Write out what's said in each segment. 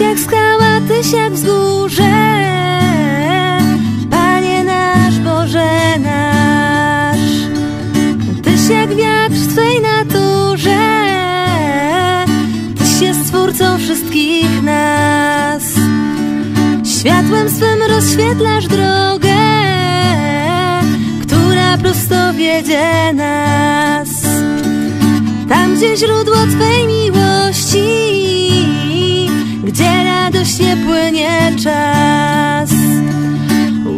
Tyś jak skała, tyś jak wzgórze. Panie nasz, Boże nasz Tyś jak wiatr w Twej naturze. Tyś jest Stwórcą wszystkich nas. Światłem swym rozświetlasz drogę Która prosto wiedzie nas. Tam, gdzie źródło Twej miłości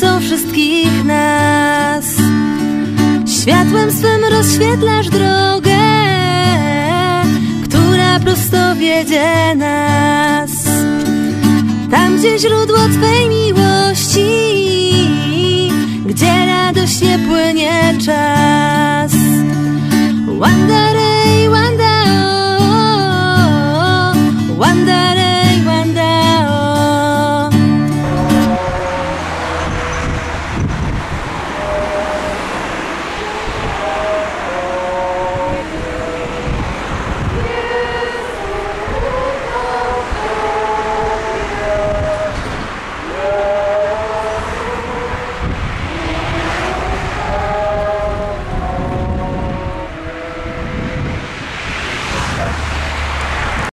Stwórcą wszystkich nas. Światłem swym rozświetlasz drogę Która prosto wiedzie nas. Tam, gdzie źródło Twej miłości Gdzie radośnie płynie czas. Wandery